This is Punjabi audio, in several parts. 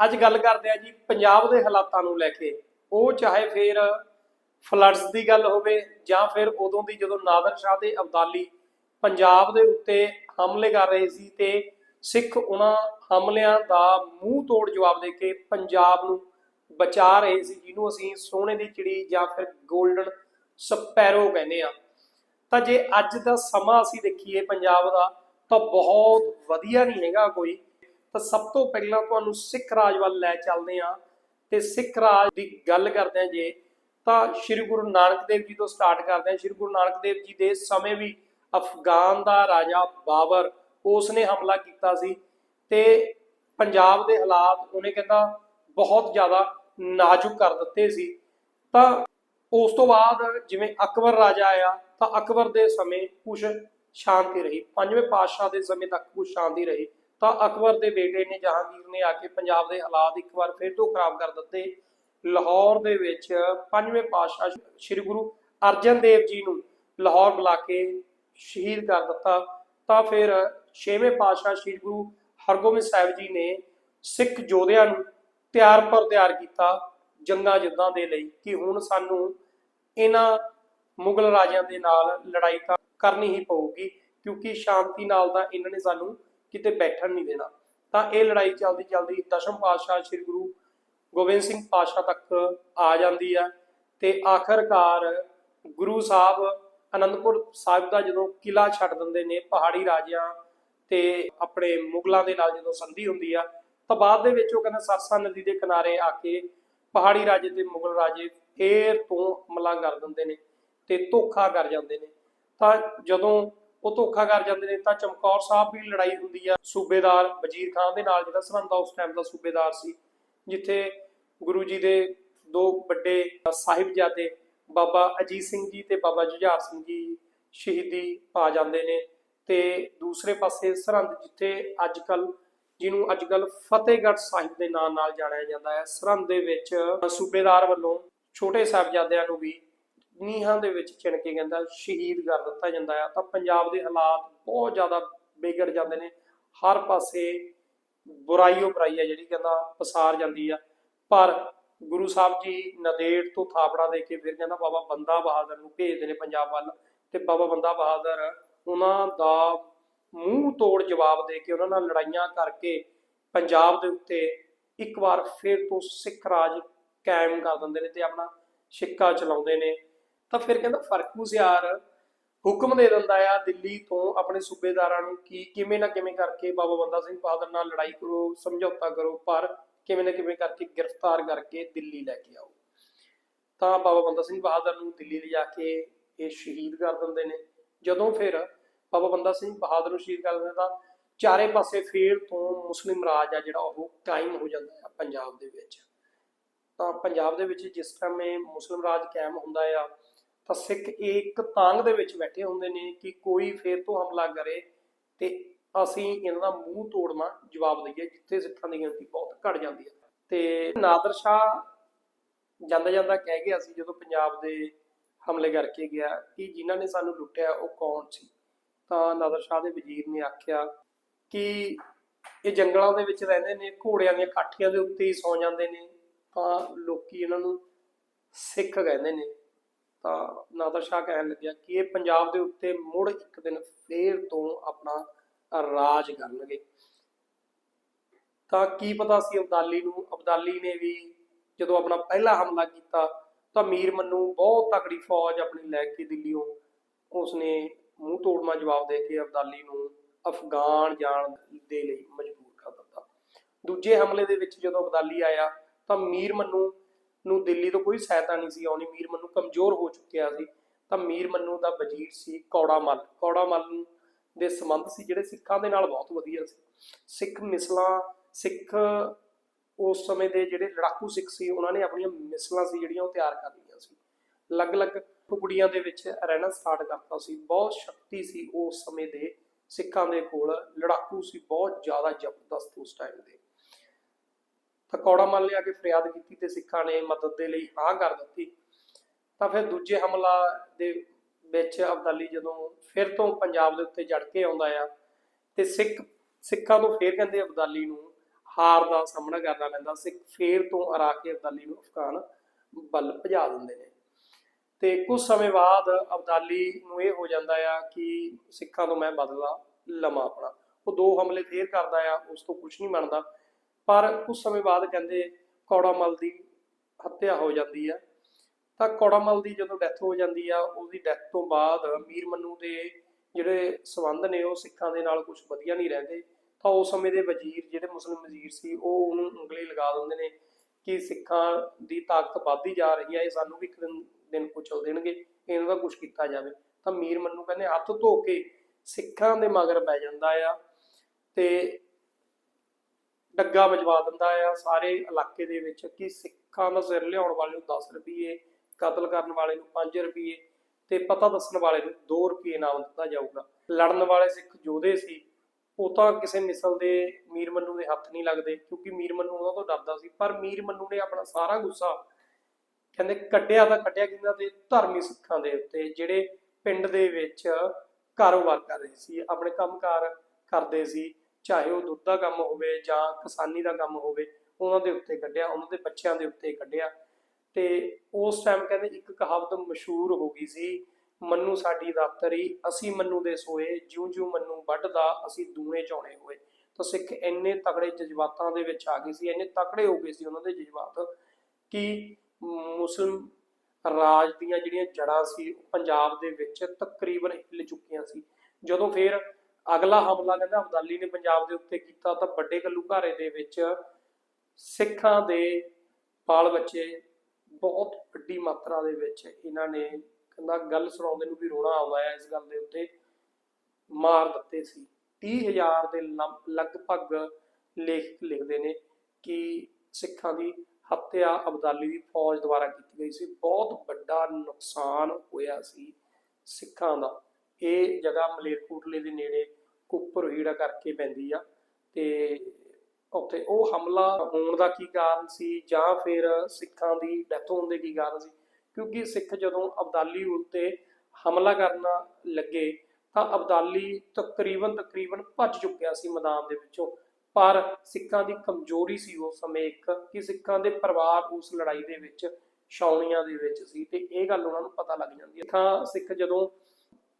ਅੱਜ ਗੱਲ ਕਰਦੇ ਆ ਜੀ ਪੰਜਾਬ ਦੇ ਹਾਲਾਤਾਂ ਨੂੰ ਲੈ ਕੇ। ਉਹ ਚਾਹੇ ਫਿਰ ਫਲੱਡਸ ਦੀ ਗੱਲ ਹੋਵੇ ਜਾਂ ਫਿਰ ਉਦੋਂ ਦੀ ਜਦੋਂ ਨਾਦਰ ਸ਼ਾਹ ਦੇ ਅਬਦਾਲੀ ਪੰਜਾਬ ਦੇ ਉੱਤੇ ਹਮਲੇ ਕਰ ਰਹੇ ਸੀ ਤੇ ਸਿੱਖ ਉਹਨਾਂ ਹਮਲਿਆਂ ਦਾ ਮੂੰਹ ਤੋੜ ਜਵਾਬ ਦੇ ਕੇ ਪੰਜਾਬ ਨੂੰ ਬਚਾ ਰਹੇ ਸੀ, ਜਿਹਨੂੰ ਅਸੀਂ ਸੋਨੇ ਦੀ ਚਿੜੀ ਜਾਂ ਫਿਰ 골ਡਨ ਸਪੈਰੋ ਕਹਿੰਦੇ ਆ ਤਾਂ ਜੇ ਅੱਜ ਦਾ ਸਮਾਂ ਅਸੀਂ ਦੇਖੀਏ ਪੰਜਾਬ ਦਾ, ਤਾਂ ਬਹੁਤ ਵਧੀਆ ਨਹੀਂ ਹੈਗਾ ਕੋਈ। ਤਾਂ ਸਭ ਤੋਂ ਪਹਿਲਾਂ ਤੁਹਾਨੂੰ ਸਿੱਖ ਰਾਜ ਵੱਲ ਲੈ ਚੱਲਦੇ ਆ ਤੇ ਸਿੱਖ ਰਾਜ ਦੀ ਗੱਲ ਕਰਦੇ ਆ ਜੇ, ਤਾਂ ਸ੍ਰੀ ਗੁਰੂ ਨਾਨਕ ਦੇਵ ਜੀ ਤੋਂ ਸਟਾਰਟ ਕਰਦੇ ਆ ਸ੍ਰੀ ਗੁਰੂ ਨਾਨਕ ਦੇਵ ਜੀ ਦੇ ਸਮੇਂ ਵੀ ਅਫਗਾਨ ਦਾ ਰਾਜਾ ਬਾਬਰ ਉਸ ਨੇ ਹਮਲਾ ਕੀਤਾ ਸੀ ਤੇ ਪੰਜਾਬ ਦੇ ਹਾਲਾਤ ਉਹਨੇ ਕਹਿੰਦਾ ਬਹੁਤ ਜ਼ਿਆਦਾ ਨਾਜ਼ੁਕ ਕਰ ਦਿੱਤੇ ਸੀ। ਤਾਂ ਉਸ ਤੋਂ ਬਾਅਦ ਜਿਵੇਂ ਅਕਬਰ ਰਾਜਾ ਆਇਆ, ਤਾਂ ਅਕਬਰ ਦੇ ਸਮੇਂ ਕੁਝ ਸ਼ਾਂਤੀ ਰਹੀ। ਪੰਜਵੇਂ ਪਾਤਸ਼ਾਹ ਦੇ ਸਮੇਂ ਤੱਕ ਕੁਝ ਸ਼ਾਂਤੀ ਰਹੀ। ਤਾਂ ਅਕਬਰ ਦੇ ਬੇਟੇ ਨੇ ਜਹਾਂਗੀਰ ਨੇ ਆ ਕੇ ਪੰਜਾਬ ਦੇ ਹਾਲਾਤ ਇੱਕ ਵਾਰ ਫਿਰ ਤੋਂ ਖਰਾਬ ਕਰ ਦਿੱਤੇ। ਲਾਹੌਰ ਦੇ ਵਿੱਚ ਪੰਜਵੇਂ ਪਾਤਸ਼ਾਹ ਸ੍ਰੀ ਗੁਰੂ ਅਰਜਨ ਦੇਵ ਜੀ ਨੂੰ ਲਾਹੌਰ ਬੁਲਾ ਕੇ ਸ਼ਹੀਦ ਕਰ ਦਿੱਤਾ। ਤਾਂ ਫਿਰ ਛੇਵੇਂ ਪਾਤਸ਼ਾਹ ਸ੍ਰੀ ਗੁਰੂ ਹਰਗੋਬਿੰਦ ਸਾਹਿਬ ਜੀ ਨੇ ਸਿੱਖ ਯੋਧਿਆਂ ਨੂੰ ਤਿਆਰ ਪਰ ਤਿਆਰ ਕੀਤਾ ਜੰਗਾਂ ਯੁੱਧਾਂ ਦੇ ਲਈ ਕਿ ਹੁਣ ਸਾਨੂੰ ਇਹਨਾਂ ਮੁਗਲ ਰਾਜਿਆਂ ਦੇ ਨਾਲ ਲੜਾਈ ਤਾਂ ਕਰਨੀ ਹੀ ਪਊਗੀ, ਕਿਉਂਕਿ ਸ਼ਾਂਤੀ ਨਾਲ ਤਾਂ ਇਹਨਾਂ ਨੇ ਸਾਨੂੰ ਕਿਤੇ ਬੈਠਣ ਨਹੀਂ ਦੇਣਾ। ਤਾਂ ਇਹ ਲੜਾਈ ਚੱਲਦੀ ਚੱਲਦੀ ਦਸ਼ਮ ਪਾਤਸ਼ਾਹ ਸ੍ਰੀ ਗੁਰੂ ਗੋਬਿੰਦ ਸਿੰਘ ਪਾਤਸ਼ਾਹ ਤੱਕ ਆ ਜਾਂਦੀ ਆ ਤੇ ਆਖਰਕਾਰ ਗੁਰੂ ਸਾਹਿਬ ਅਨੰਦਪੁਰ ਸਾਹਿਬ ਦਾ ਜਦੋਂ ਕਿਲਾ ਛੱਡ ਦਿੰਦੇ ਨੇ, ਪਹਾੜੀ ਰਾਜਿਆਂ ਤੇ ਆਪਣੇ ਮੁਗਲਾਂ ਦੇ ਨਾਲ ਜਦੋਂ ਸੰਧੀ ਹੁੰਦੀ ਆ, ਤਾਂ ਬਾਅਦ ਦੇ ਵਿੱਚ ਉਹ ਕਹਿੰਦੇ ਸਰਸਾ ਨਦੀ ਦੇ ਕਿਨਾਰੇ ਆ ਕੇ ਪਹਾੜੀ ਰਾਜੇ ਤੇ ਮੁਗਲ ਰਾਜੇ ਫੇਰ ਤੋਂ ਹਮਲਾ ਕਰ ਦਿੰਦੇ ਨੇ ਤੇ ਧੋਖਾ ਕਰ ਜਾਂਦੇ ਨੇ। ਤਾਂ ਜਦੋਂ ਉਹ ਧੋਖਾ ਕਰ ਜਾਂਦੇ ਨੇ। ਤਾਂ ਚਮਕੌਰ ਸਾਹਿਬ ਵੀ ਲੜਾਈ ਹੁੰਦੀ ਆ ਸੂਬੇਦਾਰ ਵਜ਼ੀਰ ਖਾਨ ਦੇ ਨਾਲ ਜਿਹੜਾ ਸਰਹੰਦ ਦਾ ਉਸ ਟਾਈਮ ਦਾ ਸੂਬੇਦਾਰ ਸੀ, ਜਿੱਥੇ ਗੁਰੂ ਜੀ ਦੇ ਦੋ ਵੱਡੇ ਸਾਹਿਬਜ਼ਾਦੇ, ਬਾਬਾ ਅਜੀਤ ਸਿੰਘ ਜੀ ਤੇ ਬਾਬਾ ਜੁਝਾਰ ਸਿੰਘ ਜੀ ਸ਼ਹੀਦੀ ਪਾ ਜਾਂਦੇ ਨੇ ਤੇ ਦੂਸਰੇ ਪਾਸੇ ਸਰਹੰਦ, ਜਿੱਥੇ ਅੱਜ ਕੱਲ ਜਿਹਨੂੰ ਅੱਜ ਕੱਲ ਫਤਿਹਗੜ੍ਹ ਸਾਹਿਬ ਦੇ ਨਾਂ ਨਾਲ ਜਾਣਿਆ ਜਾਂਦਾ ਹੈ, ਸਰਹੰਦ ਦੇ ਵਿੱਚ ਸੂਬੇਦਾਰ ਵੱਲੋਂ ਛੋਟੇ ਸਾਹਿਬਜ਼ਾਦਿਆਂ ਨੂੰ ਵੀ ਨੀਹਾਂ ਦੇ ਵਿੱਚ ਚਿਣ ਕੇ ਕਹਿੰਦਾ ਸ਼ਹੀਦ ਕਰ ਦਿੱਤਾ ਜਾਂਦਾ ਆ। ਤਾਂ ਪੰਜਾਬ ਦੇ ਹਾਲਾਤ ਬਹੁਤ ਜ਼ਿਆਦਾ ਵਿਗੜ ਜਾਂਦੇ ਨੇ। ਹਰ ਪਾਸੇ ਬੁਰਾਈ ਬੁਰਾਈਓ ਬੁਰਾਈ ਹੈ ਜਿਹੜੀ ਕਹਿੰਦਾ ਪਸਾਰ ਜਾਂਦੀ ਆ। ਪਰ ਗੁਰੂ ਸਾਹਿਬ ਜੀ ਨਦੇੜ ਤੋਂ ਥਾਪੜਾ ਦੇ ਕੇ ਫਿਰ ਕਹਿੰਦਾ ਬਾਬਾ ਬੰਦਾ ਬਹਾਦਰ ਨੂੰ ਭੇਜਦੇ ਨੇ ਪੰਜਾਬ ਵੱਲ। ਤੇ ਬਾਬਾ ਬੰਦਾ ਬਹਾਦਰ ਉਹਨਾਂ ਦਾ ਮੂੰਹ ਤੋੜ ਜਵਾਬ ਦੇ ਕੇ ਉਹਨਾਂ ਨਾਲ ਲੜਾਈਆਂ ਕਰਕੇ ਪੰਜਾਬ ਦੇ ਉੱਤੇ ਇੱਕ ਵਾਰ ਫਿਰ ਤੋਂ ਸਿੱਖ ਰਾਜ ਕਾਇਮ ਕਰ ਦਿੰਦੇ ਨੇ ਤੇ ਆਪਣਾ ਸਿੱਕਾ ਚਲਾਉਂਦੇ ਨੇ। ਤਾਂ ਫਿਰ ਕਹਿੰਦਾ ਫ਼ਰਕ ਯਾਰ ਹੁਕਮ ਦੇ ਦਿੰਦਾ ਆ ਦਿੱਲੀ ਤੋਂ ਆਪਣੇ ਸੂਬੇਦਾਰਾਂ ਨੂੰ ਕਿ ਕਿਵੇਂ ਨਾ ਕਿਵੇਂ ਕਰਕੇ ਬਾਬਾ ਬੰਦਾ ਸਿੰਘ ਬਹਾਦਰ ਨਾਲ ਲੜਾਈ ਕਰੋ, ਸਮਝੌਤਾ ਕਰੋ, ਪਰ ਕਿਵੇਂ ਨਾ ਕਿਵੇਂ ਕਰਕੇ ਗ੍ਰਿਫਤਾਰ ਕਰਕੇ ਦਿੱਲੀ ਲੈ ਕੇ ਆਓ। ਤਾਂ ਬਾਬਾ ਬੰਦਾ ਸਿੰਘ ਬਹਾਦਰ ਨੂੰ ਦਿੱਲੀ ਲਿਜਾ ਕੇ ਇਹ ਸ਼ਹੀਦ ਕਰ ਦਿੰਦੇ ਨੇ। ਜਦੋਂ ਫਿਰ ਬਾਬਾ ਬੰਦਾ ਸਿੰਘ ਬਹਾਦਰ ਨੂੰ ਸ਼ਹੀਦ ਕਰ ਦਿੰਦੇ ਤਾਂ ਚਾਰੇ ਪਾਸੇ ਫੇਰ ਤੋਂ ਮੁਸਲਿਮ ਰਾਜ ਆ ਜਿਹੜਾ ਉਹ ਕਾਇਮ ਹੋ ਜਾਂਦਾ ਹੈ ਪੰਜਾਬ ਦੇ ਵਿੱਚ। ਤਾਂ ਪੰਜਾਬ ਦੇ ਵਿੱਚ ਜਿਸ ਟਾਈਮ ਇਹ ਮੁਸਲਿਮ ਰਾਜ ਕਾਇਮ ਹੁੰਦਾ ਆ ਤਾਂ ਸਿੱਖ ਇੱਕ ਤਾਂਗ ਦੇ ਵਿੱਚ ਬੈਠੇ ਹੁੰਦੇ ਨੇ ਕਿ ਕੋਈ ਫੇਰ ਤੋਂ ਹਮਲਾ ਕਰੇ ਤੇ ਅਸੀਂ ਇਹਨਾਂ ਦਾ ਮੂੰਹ ਤੋੜਨਾ ਜਵਾਬ ਦਈਏ, ਜਿੱਥੇ ਸਿੱਖਾਂ ਦੀ ਗਿਣਤੀ ਬਹੁਤ ਘਟ ਜਾਂਦੀ ਹੈ। ਤੇ ਨਾਦਰ ਸ਼ਾਹ ਜਾਂਦਾ ਜਾਂਦਾ ਕਹਿ ਗਿਆ ਸੀ, ਜਦੋਂ ਪੰਜਾਬ ਦੇ ਹਮਲੇ ਕਰਕੇ ਗਿਆ ਕਿ ਜਿਨ੍ਹਾਂ ਨੇ ਸਾਨੂੰ ਲੁੱਟਿਆ ਉਹ ਕੌਣ ਸੀ? ਤਾਂ ਨਾਦਰ ਸ਼ਾਹ ਦੇ ਵਜ਼ੀਰ ਨੇ ਆਖਿਆ ਕਿ ਇਹ ਜੰਗਲਾਂ ਦੇ ਵਿੱਚ ਰਹਿੰਦੇ ਨੇ, ਘੋੜਿਆਂ ਦੀਆਂ ਕਾਠੀਆਂ ਦੇ ਉੱਤੇ ਹੀ ਸੌ ਜਾਂਦੇ ਨੇ। ਤਾਂ ਲੋਕੀ ਇਹਨਾਂ ਨੂੰ ਸਿੱਖ ਕਹਿੰਦੇ ਨੇ। ਤਾਂ ਨਾਦਰ ਸ਼ਾਹ ਕਹਿਣ ਲੱਗਿਆ ਕਿ ਇਹ ਪੰਜਾਬ ਦੇ ਉੱਤੇ ਮੁੜ ਇੱਕ ਦਿਨ ਫੇਰ ਤੋਂ ਆਪਣਾ ਰਾਜ ਕਰਨਗੇ। ਤਾਂ ਕੀ ਪਤਾ ਸੀ ਅਬਦਾਲੀ ਨੂੰ? ਅਬਦਾਲੀ ਨੇ ਵੀ ਜਦੋਂ ਆਪਣਾ ਪਹਿਲਾ ਹਮਲਾ ਕੀਤਾ ਤਾਂ ਮੀਰ ਮੰਨੂ ਬਹੁਤ ਤਕੜੀ ਫੌਜ ਆਪਣੀ ਲੈ ਕੇ ਦਿੱਲੀੋਂ ਉਸਨੇ ਮੂੰਹ ਤੋੜਨਾ ਜਵਾਬ ਦੇ ਕੇ ਅਬਦਾਲੀ ਨੂੰ ਅਫਗਾਨ ਜਾਣ ਦੇ ਲਈ ਮਜਬੂਰ ਕਰ ਦਿੱਤਾ। ਦੂਜੇ ਹਮਲੇ ਦੇ ਵਿੱਚ ਜਦੋਂ ਅਬਦਾਲੀ ਆਇਆ ਤਾਂ ਮੀਰ ਮੰਨੂ ਨੂੰ ਦਿੱਲੀ ਤੋਂ ਕੋਈ ਸਹਾਇਤਾ ਨਹੀਂ ਸੀ ਆਉਣੀ ਮੀਰ ਮੰਨੂ ਕਮਜ਼ੋਰ ਹੋ ਚੁੱਕਿਆ ਸੀ। ਤਾਂ ਮੀਰ ਮੰਨੂ ਦਾ ਵਜ਼ੀਰ ਸੀ ਕੌੜਾ ਮੱਲ। ਕੌੜਾ ਮੱਲ ਦੇ ਸੰਬੰਧ ਸੀ ਜਿਹੜੇ ਸਿੱਖਾਂ ਦੇ ਨਾਲ ਬਹੁਤ ਵਧੀਆ ਸੀ। ਸਿੱਖ ਮਿਸਲਾਂ, ਸਿੱਖ ਉਸ ਸਮੇਂ ਦੇ ਜਿਹੜੇ ਲੜਾਕੂ ਸਿੱਖ ਸੀ, ਉਹਨਾਂ ਨੇ ਆਪਣੀਆਂ ਮਿਸਲਾਂ ਸੀ ਜਿਹੜੀਆਂ ਉਹ ਤਿਆਰ ਕਰ ਲਈਆਂ ਸੀ। ਅਲੱਗ-ਅਲੱਗ ਟੁਕੜੀਆਂ ਦੇ ਵਿੱਚ ਰਹਿਣਾ ਸਟਾਰਟ ਕਰਤਾ ਸੀ। ਬਹੁਤ ਸ਼ਕਤੀ ਸੀ ਉਸ ਸਮੇਂ ਦੇ ਸਿੱਖਾਂ ਦੇ ਕੋਲ। ਲੜਾਕੂ ਸੀ, ਬਹੁਤ ਜ਼ਿਆਦਾ ਜ਼ਬਰਦਸਤ ਉਸ ਟਾਈਮ ਦੇ। ਤਾਂ ਮੰਨ ਲਿਆ ਕਿ ਫਰਿਆਦ ਕੀਤੀ ਤੇ ਸਿੱਖਾਂ ਨੇ ਮਦਦ ਦੇ ਲਈ ਹਾਂ ਕਰ ਦਿੱਤੀ, ਤਾਂ ਫਿਰ ਦੂਜੇ ਹਮਲਾ ਦੇ ਵਿੱਚ ਅਬਦਾਲੀ ਜਦੋਂ ਫਿਰ ਤੋਂ ਪੰਜਾਬ ਦੇ ਉੱਤੇ ਜੜ ਕੇ ਆਉਂਦਾ ਆ ਤੇ ਸਿੱਖ, ਸਿੱਖਾਂ ਤੋਂ ਫੇਰ ਕਹਿੰਦੇ ਅਬਦਾਲੀ ਨੂੰ ਹਾਰ ਦਾ ਸਾਹਮਣਾ ਕਰਨਾ ਪੈਂਦਾ, ਸਿੱਖ ਫੇਰ ਤੋਂ ਅਰਾ ਕੇ ਅਬਦਾਲੀ ਨੂੰ ਅਫਗਾਨ ਬਲ ਭਜਾ ਦਿੰਦੇ ਨੇ। ਤੇ ਕੁਝ ਸਮੇਂ ਬਾਅਦ ਅਬਦਾਲੀ ਨੂੰ ਇਹ ਹੋ ਜਾਂਦਾ ਆ ਕਿ ਸਿੱਖਾਂ ਤੋਂ ਮੈਂ ਬਦਲਾ ਲਵਾਂ ਆਪਣਾ। ਉਹ ਦੋ ਹਮਲੇ ਫੇਰ ਕਰਦਾ ਆ, ਉਸ ਤੋਂ ਕੁਝ ਨਹੀਂ ਬਣਦਾ। ਪਰ ਕੁਝ ਸਮੇਂ ਬਾਅਦ ਕਹਿੰਦੇ ਕੌੜਾਮਲ ਦੀ ਹੱਤਿਆ ਹੋ ਜਾਂਦੀ ਆ। ਤਾਂ ਕੌੜਾਮਲ ਦੀ ਜਦੋਂ ਡੈਥ ਹੋ ਜਾਂਦੀ ਆ, ਉਹਦੀ ਡੈਥ ਤੋਂ ਬਾਅਦ ਮੀਰ ਮੰਨੂ ਦੇ ਜਿਹੜੇ ਸਬੰਧ ਨੇ, ਉਹ ਸਿੱਖਾਂ ਦੇ ਨਾਲ ਕੁਝ ਵਧੀਆ ਨਹੀਂ ਰਹਿੰਦੇ। ਤਾਂ ਉਸ ਸਮੇਂ ਦੇ ਵਜ਼ੀਰ ਜਿਹੜੇ ਮੁਸਲਿਮ ਵਜ਼ੀਰ ਸੀ, ਉਹ ਉਹਨੂੰ ਉਂਗਲੀ ਲਗਾ ਦਿੰਦੇ ਨੇ ਕਿ ਸਿੱਖਾਂ ਦੀ ਤਾਕਤ ਵੱਧਦੀ ਜਾ ਰਹੀ ਹੈ ਇਹ ਸਾਨੂੰ ਵੀ ਇੱਕ ਦਿਨ ਦਿਨ ਕੁਚਲ ਦੇਣਗੇ, ਇਹਨਾਂ ਦਾ ਕੁਝ ਕੀਤਾ ਜਾਵੇ। ਤਾਂ ਮੀਰ ਮੰਨੂ ਕਹਿੰਦੇ ਹੱਥ ਧੋ ਕੇ ਸਿੱਖਾਂ ਦੇ ਮਗਰ ਪੈ ਜਾਂਦਾ ਆ ਤੇ ਡੱਗਾ ਵਜਵਾ ਦਿੰਦਾ ਆ ਸਾਰੇ ਇਲਾਕੇ ਦੇ ਵਿੱਚ ਕਿ ਸਿੱਖਾਂ ਦਾ ਸਿਰ ਲਿਆਉਣ ਵਾਲੇ ਨੂੰ 10 ਰੁਪਏ ਕਤਲ ਕਰਨ ਵਾਲੇ ਨੂੰ 5 ਰੁਪਏ ਤੇ ਪਤਾ ਦੱਸਣ ਵਾਲੇ ਨੂੰ 2 ਰੁਪਏ ਇਨਾਮ ਦਿੱਤਾ ਜਾਊਗਾ। ਲੜਨ ਵਾਲੇ ਸਿੱਖ ਯੋਧੇ ਸੀ, ਉਹ ਤਾਂ ਕਿਸੇ ਮਿਸਲ ਦੇ ਮੀਰ ਮੰਨੂ ਦੇ ਹੱਥ ਨਹੀਂ ਲੱਗਦੇ ਕਿਉਂਕਿ ਮੀਰ ਮੰਨੂ ਉਹਨਾਂ ਤੋਂ ਡਰਦਾ ਸੀ। ਪਰ ਮੀਰ ਮੰਨੂ ਨੇ ਆਪਣਾ ਸਾਰਾ ਗੁੱਸਾ ਕਹਿੰਦੇ ਕੱਢਿਆ ਤਾਂ ਕੱਢਿਆ ਕਿਹਨਾਂ ਤੇ ਧਰਮੀ ਸਿੱਖਾਂ ਦੇ ਉੱਤੇ, ਜਿਹੜੇ ਪਿੰਡ ਦੇ ਵਿੱਚ ਕਾਰੋਬਾਰ ਕਰ ਰਹੇ ਸੀ, ਆਪਣੇ ਕੰਮਕਾਰ ਕਰਦੇ ਸੀ। ਚਾਹੇ ਉਹ ਦੁੱਧ ਦਾ ਕੰਮ ਹੋਵੇ ਜਾਂ ਕਿਸਾਨੀ ਦਾ ਕੰਮ ਹੋਵੇ, ਉਹਨਾਂ ਦੇ ਉੱਤੇ ਕੱਢਿਆ, ਉਹਨਾਂ ਦੇ ਬੱਚਿਆਂ ਦੇ ਉੱਤੇ ਕੱਢਿਆ। ਤੇ ਉਸ ਟਾਈਮ ਕਹਿੰਦੇ ਇੱਕ ਕਹਾਵਤ ਮਸ਼ਹੂਰ ਹੋ ਗਈ ਸੀ, ਮੰਨੂ ਸਾਡੀ ਦਾਤਰੀ ਅਸੀਂ ਮੰਨੂ ਦੇ ਸੋਏ ਜਿਉਂ ਜਿਉਂ ਮੰਨੂ ਵੱਢਦਾ, ਅਸੀਂ ਦੂਣੇ ਚੌਣੇ ਹੋਏ। ਤਾਂ ਸਿੱਖ ਇੰਨੇ ਤਕੜੇ ਜਜ਼ਬਾਤਾਂ ਦੇ ਵਿੱਚ ਆ ਗਏ ਸੀ, ਇੰਨੇ ਤਕੜੇ ਹੋ ਗਏ ਸੀ ਉਹਨਾਂ ਦੇ ਜਜ਼ਬਾਤ ਕਿ ਮੁਸਲਿਮ ਰਾਜ ਦੀਆਂ ਜਿਹੜੀਆਂ ਜੜਾਂ ਸੀ ਪੰਜਾਬ ਦੇ ਵਿੱਚ ਤਕਰੀਬਨ ਹਿੱਲ ਚੁੱਕੀਆਂ ਸੀ। ਜਦੋਂ ਫਿਰ ਅਗਲਾ ਹਮਲਾ ਕਹਿੰਦਾ ਅਬਦਾਲੀ ਨੇ ਪੰਜਾਬ ਦੇ ਉੱਤੇ ਕੀਤਾ ਤਾਂ ਵੱਡੇ ਕੱਲੂ ਘਾਰੇ ਦੇ ਵਿੱਚ ਸਿੱਖਾਂ ਦੇ ਬਾਲ ਬੱਚੇ ਬਹੁਤ ਵੱਡੀ ਮਾਤਰਾ ਦੇ ਵਿੱਚ ਇਹਨਾਂ ਨੇ ਕਹਿੰਦਾ ਗੱਲ ਸੁਣਾਉਂਦੇ ਨੂੰ ਵੀ ਰੋਣਾ ਆਉਂਦਾ ਹੈ, ਇਸ ਗੱਲ ਦੇ ਉੱਤੇ ਮਾਰ ਦਿੱਤੇ ਸੀ। 30000 ਦੇ ਲਮ- ਲਗਭਗ ਲੇਖਕ ਲਿਖਦੇ ਨੇ ਕਿ ਸਿੱਖਾਂ ਦੀ ਹੱਤਿਆ ਅਬਦਾਲੀ ਦੀ ਫੌਜ ਦੁਆਰਾ ਕੀਤੀ ਗਈ ਸੀ। ਬਹੁਤ ਵੱਡਾ ਨੁਕਸਾਨ ਹੋਇਆ ਸੀ ਸਿੱਖਾਂ ਦਾ। ਇਹ ਜਗ੍ਹਾ ਮਲੇਰਕੋਟਲੇ ਦੇ ਨੇੜੇ ਕੁੱਪਰ ਹੀੜਾ ਕਰਕੇ ਪੈਂਦੀ ਆ ਤੇ ਉੱਥੇ ਉਹ ਹਮਲਾ ਹੋਣ ਦਾ ਕੀ ਕਾਰਨ ਸੀ ਜਾਂ ਫਿਰ ਸਿੱਖਾਂ ਦੀ ਡੈਥ ਹੋਣ ਦੇ ਕੀ ਕਾਰਨ ਸੀ? ਕਿਉਂਕਿ ਸਿੱਖ ਜਦੋਂ ਅਬਦਾਲੀ ਉੱਤੇ ਹਮਲਾ ਕਰਨਾ ਲੱਗੇ ਤਾਂ ਅਬਦਾਲੀ ਤਕਰੀਬਨ ਤਕਰੀਬਨ ਭੱਜ ਚੁੱਕਿਆ ਸੀ ਮੈਦਾਨ ਦੇ ਵਿੱਚੋਂ। ਪਰ ਸਿੱਖਾਂ ਦੀ ਕਮਜ਼ੋਰੀ ਸੀ ਉਸ ਸਮੇਂ ਇੱਕ ਕਿ ਸਿੱਖਾਂ ਦੇ ਪਰਿਵਾਰ ਉਸ ਲੜਾਈ ਦੇ ਵਿੱਚ ਛਾਉਣੀਆਂ ਦੇ ਵਿੱਚ ਸੀ ਤੇ ਇਹ ਗੱਲ ਉਹਨਾਂ ਨੂੰ ਪਤਾ ਲੱਗ ਜਾਂਦੀ ਹੈ। ਤਾਂ ਸਿੱਖ ਜਦੋਂ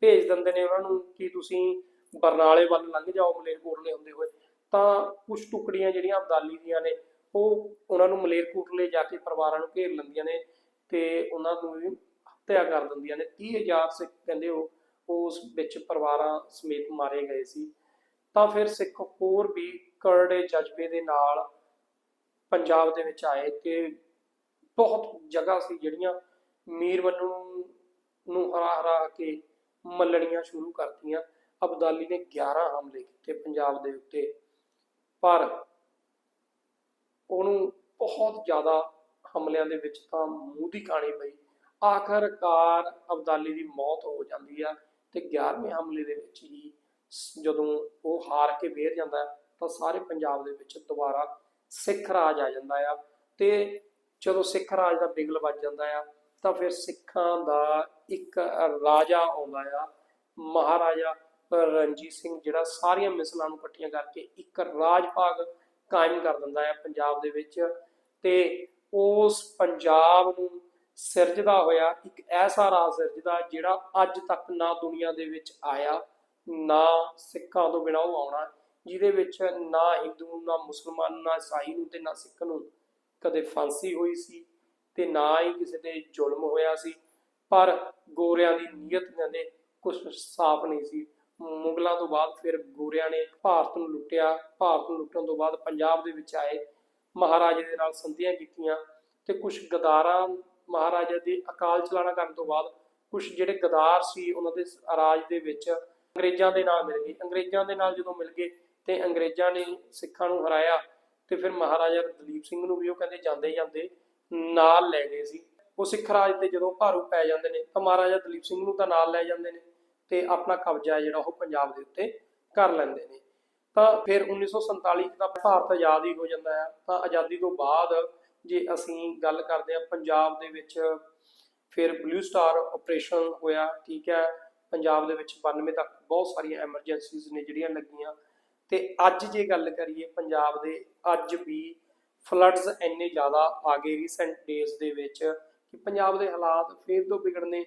ਭੇਜ ਦਿੰਦੇ ਨੇ ਉਹਨਾਂ ਨੂੰ ਕਿ ਤੁਸੀਂ ਬਰਨਾਲੇ ਵੱਲ ਲੰਘ ਜਾਓ, ਮਲੇਰਕੋਟਲੇ ਹੁੰਦੇ ਹੋਏ, ਤਾਂ ਕੁਝ ਟੁਕੜੀਆਂ ਜਿਹੜੀਆਂ ਅਬਦਾਲੀ ਦੀਆਂ ਨੇ, ਉਹ ਉਹਨਾਂ ਨੂੰ ਮਲੇਰਕੋਟਲੇ ਜਾ ਕੇ ਪਰਿਵਾਰਾਂ ਨੂੰ ਘੇਰ ਲੈਂਦੀਆਂ ਨੇ ਤੇ ਉਹਨਾਂ ਨੂੰ ਵੀ ਹੱਤਿਆ ਕਰ ਦਿੰਦੀਆਂ ਨੇ। 30000 ਸਿੱਖ ਕਹਿੰਦੇ ਉਹ ਉਸ ਵਿੱਚ ਪਰਿਵਾਰਾਂ ਸਮੇਤ ਮਾਰੇ ਗਏ ਸੀ। ਤਾਂ ਫਿਰ ਸਿੱਖ ਹੋਰ ਵੀ ਕਰੜੇ ਜਜ਼ਬੇ ਦੇ ਨਾਲ ਪੰਜਾਬ ਦੇ ਵਿੱਚ ਆਏ ਤੇ ਬਹੁਤ ਜਗ੍ਹਾ ਸੀ ਜਿਹੜੀਆਂ ਮੀਰ ਵੱਲੋਂ ਨੂੰ ਹਰਾ ਹਰਾ ਕੇ ਮੱਲਣੀਆਂ ਸ਼ੁਰੂ ਕਰਤੀਆਂ। ਅਬਦਾਲੀ ਨੇ 11 ਹਮਲੇ ਕੀਤੇ ਪੰਜਾਬ ਦੇ ਉੱਤੇ। ਪਰ ਉਹਨੂੰ ਬਹੁਤ ਜ਼ਿਆਦਾ ਹਮਲਿਆਂ ਦੇ ਵਿੱਚ ਤਾਂ ਮੂੰਹ ਦੀ ਕਹਾਣੀ ਪਈ। ਆਖਰਕਾਰ ਅਬਦਾਲੀ ਦੀ ਮੌਤ ਹੋ ਜਾਂਦੀ ਆ ਤੇ 11ਵੇਂ ਹਮਲੇ ਦੇ ਵਿੱਚ ਹੀ ਜਦੋਂ ਉਹ ਹਾਰ ਕੇ ਵੇਰ ਜਾਂਦਾ, ਤਾਂ ਸਾਰੇ ਪੰਜਾਬ ਦੇ ਵਿੱਚ ਦੁਬਾਰਾ ਸਿੱਖ ਰਾਜ ਆ ਜਾਂਦਾ ਆ ਤੇ ਜਦੋਂ ਸਿੱਖ ਰਾਜ ਦਾ ਬਿਗਲ ਵੱਜ ਜਾਂਦਾ ਆ, ਤਾਂ ਫਿਰ ਸਿੱਖਾਂ ਦਾ ਇੱਕ ਰਾਜਾ ਆਉਂਦਾ ਆ, ਮਹਾਰਾਜਾ ਰਣਜੀਤ ਸਿੰਘ ਜਿਹੜਾ ਸਾਰੀਆਂ ਮਿਸਲਾਂ ਨੂੰ ਇਕੱਠੀਆਂ ਕਰਕੇ ਇੱਕ ਰਾਜ ਭਾਗ ਕਾਇਮ ਕਰ ਦਿੰਦਾ ਹੈ ਪੰਜਾਬ ਦੇ ਵਿੱਚ ਤੇ ਉਸ ਪੰਜਾਬ ਨੂੰ ਸਿਰਜਦਾ ਹੋਇਆ ਇੱਕ ਐਸਾ ਰਾਜ ਸਿਰਜਦਾ ਜਿਹੜਾ ਅੱਜ ਤੱਕ ਨਾ ਦੁਨੀਆ ਦੇ ਵਿੱਚ ਆਇਆ, ਨਾ ਸਿੱਖਾਂ ਤੋਂ ਬਿਨਾਂ ਉਹ ਆਉਣਾ, ਜਿਹਦੇ ਵਿੱਚ ਨਾ ਹਿੰਦੂ ਨਾ ਮੁਸਲਮਾਨ, ਨਾ ਈਸਾਈ ਨੂੰ ਤੇ ਨਾ ਸਿੱਖ ਨੂੰ ਕਦੇ ਫਾਂਸੀ ਹੋਈ ਸੀ ਤੇ ਨਾ ਹੀ ਕਿਸੇ ਤੇ ਜ਼ੁਲਮ ਹੋਇਆ ਸੀ, ਪਰ ਗੋਰਿਆਂ ਦੀ ਨੀਅਤ ਕਹਿੰਦੇ ਕੁਝ ਸਾਫ਼ ਨਹੀਂ ਸੀ। ਮੁਗਲਾਂ ਤੋਂ ਬਾਅਦ ਫਿਰ ਗੋਰਿਆਂ ਨੇ ਭਾਰਤ ਨੂੰ ਲੁੱਟਿਆ। ਭਾਰਤ ਨੂੰ ਲੁੱਟਣ ਤੋਂ ਬਾਅਦ ਪੰਜਾਬ ਦੇ ਵਿੱਚ ਆਏ। ਮਹਾਰਾਜੇ ਦੇ ਨਾਲ ਸੰਧੀਆਂ ਕੀਤੀਆਂ ਤੇ ਕੁਝ ਗਦਾਰਾਂ ਮਹਾਰਾਜਾ ਦੇ ਅਕਾਲ ਚਲਾਣਾ ਕਰਨ ਤੋਂ ਬਾਅਦ ਕੁਝ ਜਿਹੜੇ ਗਦਾਰ ਸੀ ਉਹਨਾਂ ਦੇ ਰਾਜ ਦੇ ਵਿੱਚ ਅੰਗਰੇਜ਼ਾਂ ਦੇ ਨਾਲ ਮਿਲ ਗਏ। ਅੰਗਰੇਜ਼ਾਂ ਦੇ ਨਾਲ ਜਦੋਂ ਮਿਲ ਗਏ ਤੇ ਅੰਗਰੇਜ਼ਾਂ ਨੇ ਸਿੱਖਾਂ ਨੂੰ ਹਰਾਇਆ ਤੇ ਫਿਰ ਮਹਾਰਾਜਾ ਦਲੀਪ ਸਿੰਘ ਨੂੰ ਵੀ ਉਹ ਕਹਿੰਦੇ ਜਾਂਦੇ ਜਾਂਦੇ ਨਾਲ ਲੈ ਗਏ ਸੀ। ਉਹ ਸਿੱਖ ਰਾਜ ਤੇ ਜਦੋਂ ਭਾਰੂ ਪੈ ਜਾਂਦੇ ਨੇ ਤਾਂ ਮਹਾਰਾਜਾ ਦਲੀਪ ਸਿੰਘ ਨੂੰ ਤਾਂ ਨਾਲ ਲੈ ਜਾਂਦੇ ਨੇ। ਤੇ ਆਪਣਾ ਕਬਜ਼ਾ ਜਿਹੜਾ ਉਹ ਪੰਜਾਬ ਦੇ ਉੱਤੇ ਕਰ ਲੈਂਦੇ ਨੇ। ਤਾਂ ਫਿਰ 1947 ਚ ਤਾਂ ਭਾਰਤ ਆਜ਼ਾਦ ਹੀ ਹੋ ਜਾਂਦਾ ਹੈ। ਤਾਂ ਆਜ਼ਾਦੀ ਤੋਂ ਬਾਅਦ ਜੇ ਅਸੀਂ ਗੱਲ ਕਰਦੇ ਹਾਂ, ਪੰਜਾਬ ਦੇ ਵਿੱਚ ਫਿਰ ਬਲੂ ਸਟਾਰ ਆਪਰੇਸ਼ਨ ਹੋਇਆ, ਠੀਕ ਹੈ। ਪੰਜਾਬ ਦੇ ਵਿੱਚ 92 ਤੱਕ ਬਹੁਤ ਸਾਰੀਆਂ ਐਮਰਜੈਂਸੀਜ਼ ਨੇ ਜਿਹੜੀਆਂ ਲੱਗੀਆਂ। ਤੇ ਅੱਜ ਜੇ ਗੱਲ ਕਰੀਏ ਪੰਜਾਬ ਦੇ, ਅੱਜ ਵੀ ਫਲੱਡਸ ਇੰਨੇ ਜ਼ਿਆਦਾ ਆ ਗਏ ਰੀਸੈਂਟ ਡੇਜ਼ ਦੇ ਵਿੱਚ ਕਿ ਪੰਜਾਬ ਦੇ ਹਾਲਾਤ ਫੇਰ ਤੋਂ ਵਿਗੜਨੇ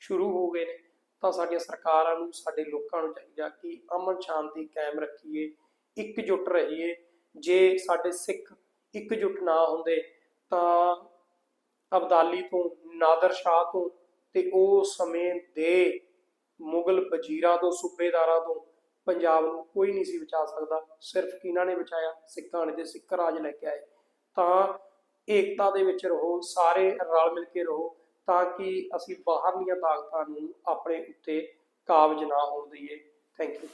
ਸ਼ੁਰੂ ਹੋ ਗਏ ਨੇ। ਤਾਂ ਸਾਡੀਆਂ ਸਰਕਾਰਾਂ ਨੂੰ, ਸਾਡੇ ਲੋਕਾਂ ਨੂੰ ਚਾਹੀਦਾ ਕਿ ਅਮਨ ਸ਼ਾਂਤੀ ਕਾਇਮ ਰੱਖੀਏ, ਇਕਜੁੱਟ ਰਹੀਏ। ਜੇ ਸਾਡੇ ਸਿੱਖ ਇਕਜੁੱਟ ਨਾ ਹੁੰਦੇ, ਤਾਂ ਅਬਦਾਲੀ ਤੋਂ, ਨਾਦਰ ਸ਼ਾਹ ਤੋਂ ਤੇ ਉਹ ਸਮੇਂ ਦੇ ਮੁਗਲ ਵਜ਼ੀਰਾਂ ਤੋਂ, ਸੂਬੇਦਾਰਾਂ ਤੋਂ ਪੰਜਾਬ ਨੂੰ ਕੋਈ ਨਹੀਂ ਸੀ ਬਚਾ ਸਕਦਾ। ਸਿਰਫ ਕਿਹਨਾਂ ਨੇ ਬਚਾਇਆ? ਸਿੱਖਾਂ ਨੇ ਤੇ ਸਿੱਖ ਰਾਜ ਲੈ ਕੇ ਆਏ। ਤਾਂ ਏਕਤਾ ਦੇ ਵਿੱਚ ਰਹੋ, ਸਾਰੇ ਰਲ ਮਿਲ ਕੇ ਰਹੋ। ਤਾਂ ਕਿ ਅਸੀਂ ਬਾਹਰਲੀਆਂ ਤਾਕਤਾਂ ਨੂੰ ਆਪਣੇ ਉੱਤੇ ਕਾਬਜ ਨਾ ਹੋਣ ਦਈਏ। Thank you